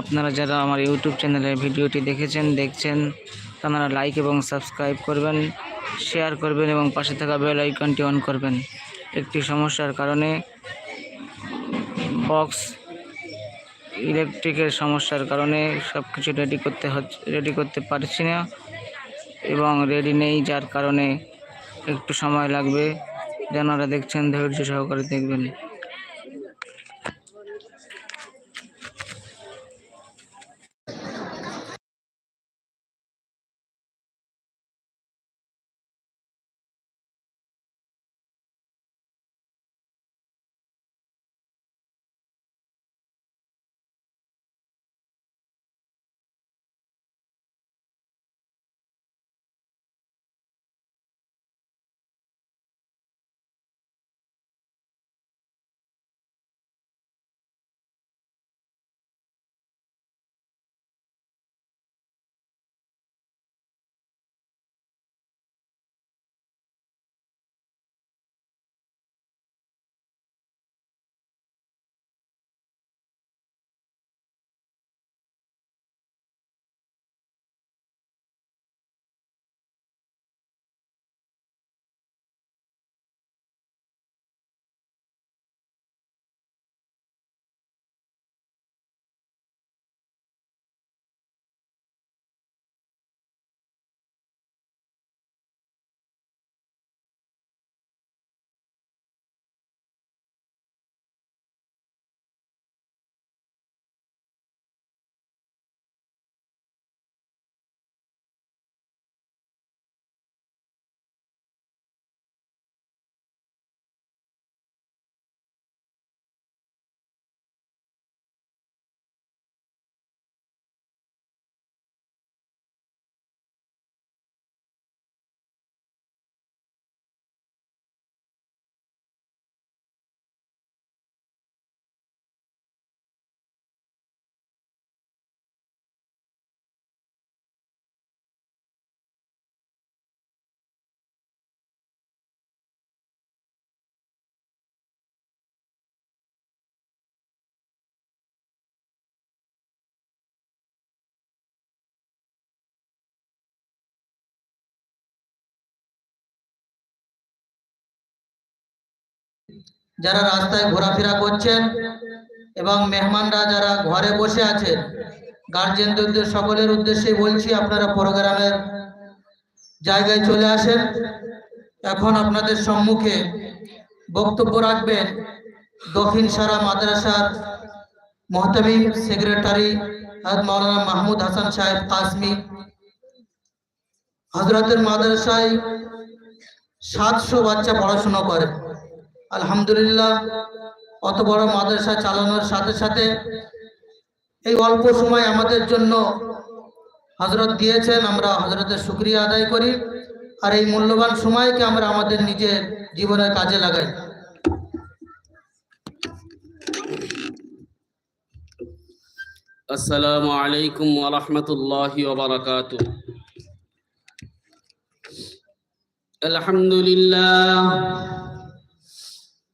আপনারা যারা আমার ইউটিউব চ্যানেলে ভিডিওটি দেখেছেন, দেখছেন, তারা লাইক এবং সাবস্ক্রাইব করবেন শেয়ার করবেন এবং পাশে থাকা বেল আইকনটি অন করবেন। একটি সমস্যার কারণে বক্স ইলেকট্রিকের সমস্যার কারণে সব কিছু রেডি করতে হচ্ছে রেডি করতে পারছি না এবং রেডি নেই, যার কারণে একটু সময় লাগবে। যারা দেখছেন, ধৈর্য সহকারে দেখবেন। যারা রাস্তায় ঘোরাফেরা করছেন এবং মেহমানরা যারা ঘরে বসে আছেন গার্জেনদের সকলের উদ্দেশ্যে বলছি, আপনারা প্রোগ্রামের জায়গায় চলে আসেন। এখন আপনাদের সম্মুখে বক্তব্য রাখবেন দক্ষিণ সারা মাদ্রাসার মহতামিম সেক্রেটারি মাওলানা মাহমুদ হাসান সাহেব কাসমি। হজরতের মাদ্রাসায় সাতশো বাচ্চা পড়াশোনা করে আলহামদুলিল্লাহ অত বড় মাদ্রাসা চালানোর সাথে সাথে এই অল্প সময় আমাদের জন্য হজরত দিয়েছেন, আমরা হজরতের সুক্রিয়া আদায় করি। আর এই মূল্যবান সময়কে আমরা আমাদের নিজের জীবনের কাজে লাগাই। আসসালামু আলাইকুম ওরহমতুল্লাহ ওবরাকাত আলহামদুলিল্লাহ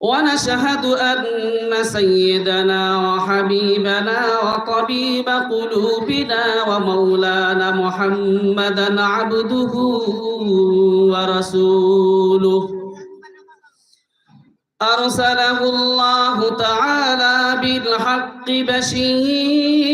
ونشهد أن سيدنا وحبيبنا وطبيب قلوبنا ومولانا محمدا عبده ورسوله. أرسله الله تعالى بالحق بشيرا